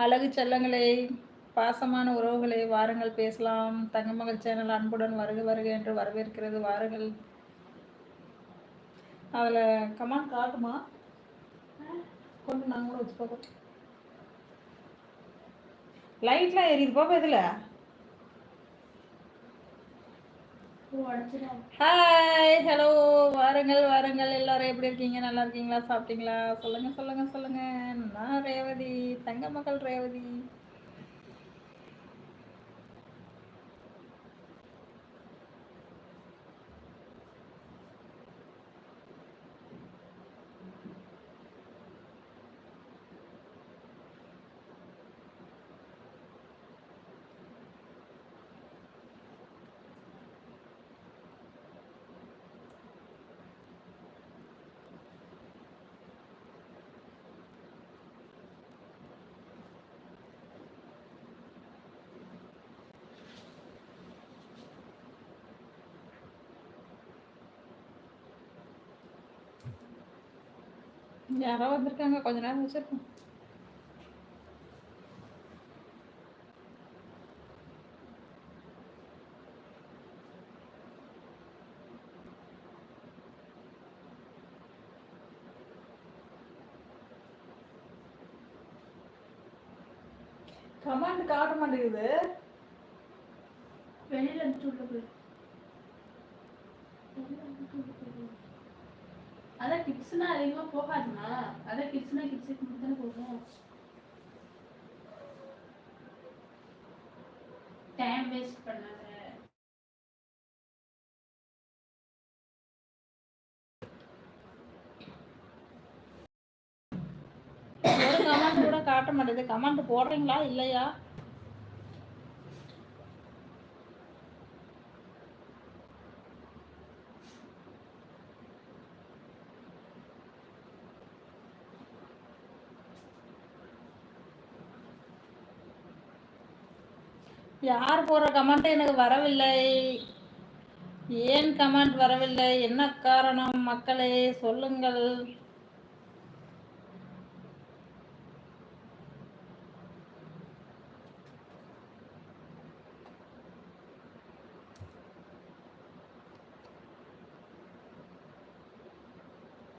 அழகு செல்லங்களே பாசமான உறவுகளை வாருங்கள் பேசலாம். தங்கமகள் சேனல் அன்புடன் வருக வருக என்று வரவேற்கிறது. வாருங்கள். அதில் கமான் காட்டுமா? கொண்டு நாங்களும் கூட வச்சு பார்ப்போம். லைட்லாம் எரியுது பாப்பா இதில்? ஹாய் ஹலோ வாருங்கள் வாருங்கள். எல்லாரும் எப்படி இருக்கீங்க? நல்லா இருக்கீங்களா? சாப்பிட்டீங்களா? சொல்லுங்க சொல்லுங்க சொல்லுங்க. நான் ரேவதி தங்க மகள் ரேவதி. யாரோ வந்திருக்காங்க. கொஞ்ச நேரம் வச்சிருக்கோம் கமாண்ட் காட்ட மாட்டேங்குது. வெளியில இருந்து உள்ள போய் அதான் கிட்ஸ்னா அதிகமா போகாதுமா. அதான் கிட்ஸ்னா கிட்ஸுக்கு மட்டும் போகும். டைம் வேஸ்ட் பண்ணாத. ஒரு கமெண்ட் கூட காட்ட மாட்டேது கமெண்ட் போடுறீங்களா? இல்லையா? யார் போடுற கமெண்ட் எனக்கு வரவில்லை. ஏன் கமெண்ட் வரவில்லை? என்ன காரணம்? மக்களே சொல்லுங்கள்.